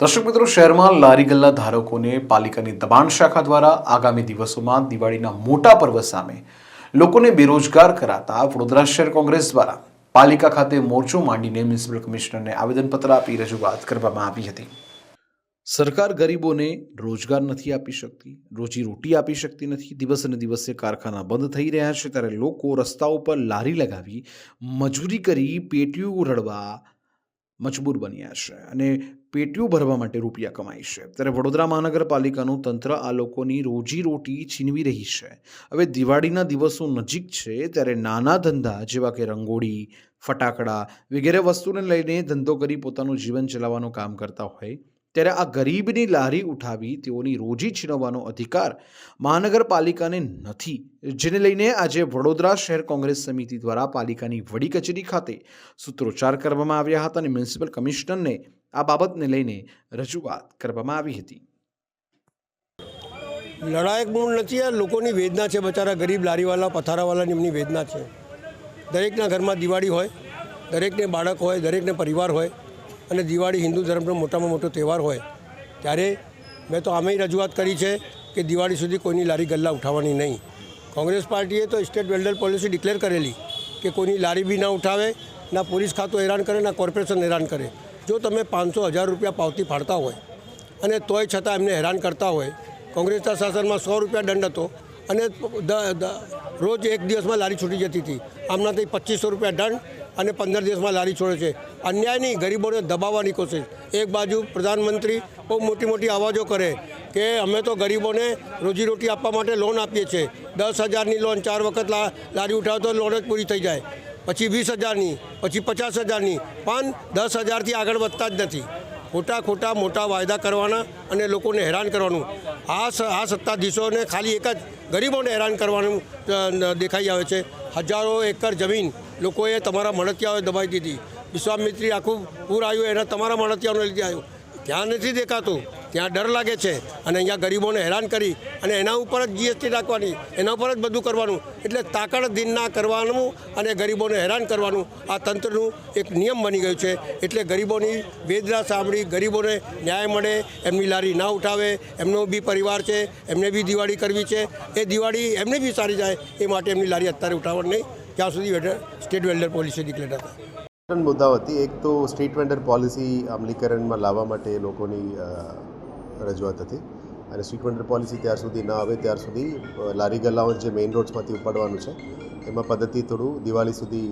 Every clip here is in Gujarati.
દર્શક મિત્રો, શહેરમાં લારી ગલ્લા ધારકોને પાલિકાની દબાણ શાખા દ્વારા આગામી દિવસોમાં દિવાળીના મોટા પર્વ સામે લોકોને બેરોજગાર કરાતા વડોદરા શહેર કોંગ્રેસ દ્વારા પાલિકા ખાતે મોરચો માંડીને મ્યુનિસિપલ કમિશનરને આવેદનપત્ર આપી રજૂઆત કરવામાં આવી હતી. સરકાર ગરીબોને રોજગાર નથી આપી શકતી, રોજી રોટી આપી શકતી નથી, દિવસે ને દિવસે કારખાના બંધ થઈ રહ્યા છે, ત્યારે લોકો રસ્તાઓ પર લારી લગાવી મજૂરી કરી પેટીઓ રડવા મજબૂર બન્યા છે અને પેટીઓ ભરવા માટે રૂપિયા કમાય છે. ત્યારે વડોદરા મહાનગરપાલિકાનું તંત્ર આ લોકોની રોજી રોટી છીનવી રહી છે. હવે દિવાળીના દિવસો નજીક છે ત્યારે નાના ધંધા જેવા કે રંગોળી, ફટાકડા વગેરે વસ્તુને લઈને ધંધો કરી પોતાનું જીવન ચલાવવાનું કામ કરતા હોય ત્યારે આ ગરીબની લારી ઉઠાવી તેઓની રોજી છીનવવાનો અધિકાર મહાનગરપાલિકાને નથી. જેને લઈને આજે વડોદરા શહેર કોંગ્રેસ સમિતિ દ્વારા પાલિકાની વડી કચેરી ખાતે સૂત્રોચ્ચાર કરવામાં આવ્યા હતા અને મ્યુનિસિપલ કમિશનરને આ બાબતને લઈને રજૂઆત કરવામાં આવી હતી. લડાયક મૂળ નથી, આ લોકોની વેદના છે બચારા ગરીબ લારીવાલા પથારાવાલાની એમની વેદના છે. દરેકના ઘરમાં દિવાળી હોય, દરેકને બાળક હોય, દરેકને પરિવાર હોય અને દિવાળી હિન્દુ ધર્મનો મોટામાં મોટો તહેવાર હોય, ત્યારે મેં તો આમેય રજૂઆત કરી છે કે દિવાળી સુધી કોઈની લારી ગલ્લા ઉઠાવવાની નહીં. કોંગ્રેસ પાર્ટીએ તો સ્ટેટ વેલ્ડર પોલિસી ડિક્લેર કરેલી કે કોઈની લારી બી ના ઉઠાવે, ના પોલીસ ખાતું હેરાન કરે, ના કોર્પોરેશન હેરાન કરે. જો તમે પાંચસો હજાર રૂપિયા પાવતી ફાડતા હોય અને તોય છતાં એમને હેરાન કરતા હોય, કોંગ્રેસના શાસનમાં સો રૂપિયા દંડ હતો અને રોજ એક દિવસમાં લારી છૂટી જતી હતી. આમનાથી પચીસો રૂપિયા દંડ અને પંદર દિવસમાં લારી છોડે છે. અન્યાયની ગરીબોને દબાવવાની કોશિશ. એક બાજુ પ્રધાનમંત્રી બહુ મોટી મોટી અવાજો કરે કે અમે તો ગરીબોને રોજીરોટી આપવા માટે લોન આપીએ છીએ. દસ હજારની લોન ચાર વખત લારી ઉઠાવો તો લોન જ પૂરી થઈ જાય. પછી વીસ હજારની, પછી પચાસ હજારની. પણ દસ હજારથી આગળ વધતા જ નથી. ખોટા ખોટા મોટા વાયદા કરવાના અને લોકોને હેરાન કરવાનું. આ આ સત્તાધીશોને ખાલી એક જ ગરીબોને હેરાન કરવાનું દેખાઈ આવે છે. હજારો એકર જમીન લોકોએ તમારા મળતિયાઓએ દબાઈ દીધી. વિશ્વામિત્રી આખું પૂર આવ્યું, એના તમારા મળતિયાઓને લીધે આવ્યું. ત્યાં નથી દેખાતું. ત્યાં ડર લાગે છે અને અહીંયા ગરીબોને હેરાન કરી અને એના ઉપર જ જીએસટી રાખવાની, એના ઉપર જ બધું કરવાનું. એટલે તાકડ દિનના કરવાનું અને ગરીબોને હેરાન કરવાનું આ તંત્રનું એક નિયમ બની ગયું છે. એટલે ગરીબોની વેદના સાંભળી, ગરીબોને ન્યાય મળે, એમની લારી ના ઉઠાવે, એમનો બી પરિવાર છે, એમને બી દિવાળી કરવી છે. એ દિવાળી એમને બી સારી જાય, એ માટે એમની લારી અત્યારે ઉઠાવવાની નહીં. ત્યાં સુધી સ્ટેટ વેલ્ડર પોલિસી ડિક્લેર હતા ત્રણ મુદ્દાઓ હતી. એક તો સ્ટ્રીટ વેન્ડર પોલિસી અમલીકરણમાં લાવવા માટે લોકોની રજૂઆત હતી. અને સ્વીટ વેન્ડર પોલિસી ત્યાર સુધી ન આવે, ત્યાર સુધી લારી ગલ્લાઓ જે મેઇન રોડ્સમાંથી ઉપાડવાનું છે, એમાં પદ્ધતિ થોડું દિવાળી સુધી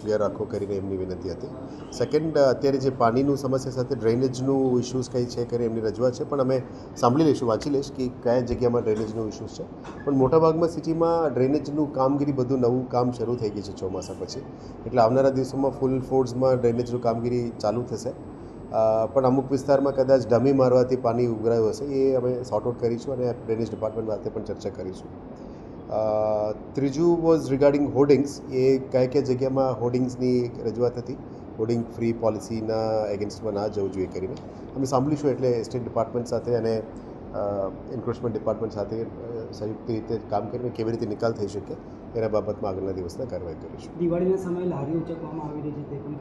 ક્લિયર રાખો કરીને એમની વિનંતી હતી. સેકન્ડ અત્યારે જે પાણીનું સમસ્યા સાથે ડ્રેનેજનું ઇશ્યુઝ કંઈ છે કરી એમની રજૂઆત છે, પણ અમે સાંભળી લઈશું, વાંચી લઈશ કે કયા જગ્યામાં ડ્રેનેજનું ઇશ્યુઝ છે. પણ મોટાભાગમાં સિટીમાં ડ્રેનેજનું કામગીરી બધું નવું કામ શરૂ થઈ ગયું છે ચોમાસા પછી. એટલે આવનારા દિવસોમાં ફૂલ ફોર્સમાં ડ્રેનેજનું કામગીરી ચાલુ થશે. પણ અમુક વિસ્તારમાં કદાચ ડમી મારવાથી પાણી ઉઘરાયું હશે, એ અમે સોર્ટ આઉટ કરીશું અને ડ્રેનેજ ડિપાર્ટમેન્ટ સાથે પણ ચર્ચા કરીશું. ત્રીજું વોઝ રિગાર્ડિંગ હોર્ડિંગ્સ એ કયા કયા જગ્યામાં હોર્ડિંગ્સની રજૂઆત હતી? હોર્ડિંગ ફ્રી પોલિસીના એગેન્સ્ટમાં ના જવું જોઈએ કરીને. અમે સાંભળીશું એટલે સ્ટેટ ડિપાર્ટમેન્ટ સાથે અને એન્ક્રોચમેન્ટ ડિપાર્ટમેન્ટ સાથે સંયુક્ત રીતે કામ કરીને કેવી રીતે નિકાલ થઈ શકે એના બાબતમાં આગળના દિવસના કાર્યવાહી કરીશું. દિવાળીના સમયે લારી ઉચકવામાં આવી રહી છે, તે પણ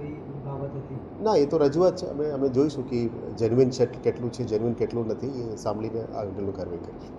ના, એ તો રજૂઆત છે. અમે અમે જોઈશું કે જેન્યુઇન છે કેટલું છે જેન્યુઇન કેટલું નથી, એ સાંભળીને આગળનું કાર્યવાહી કરીશું.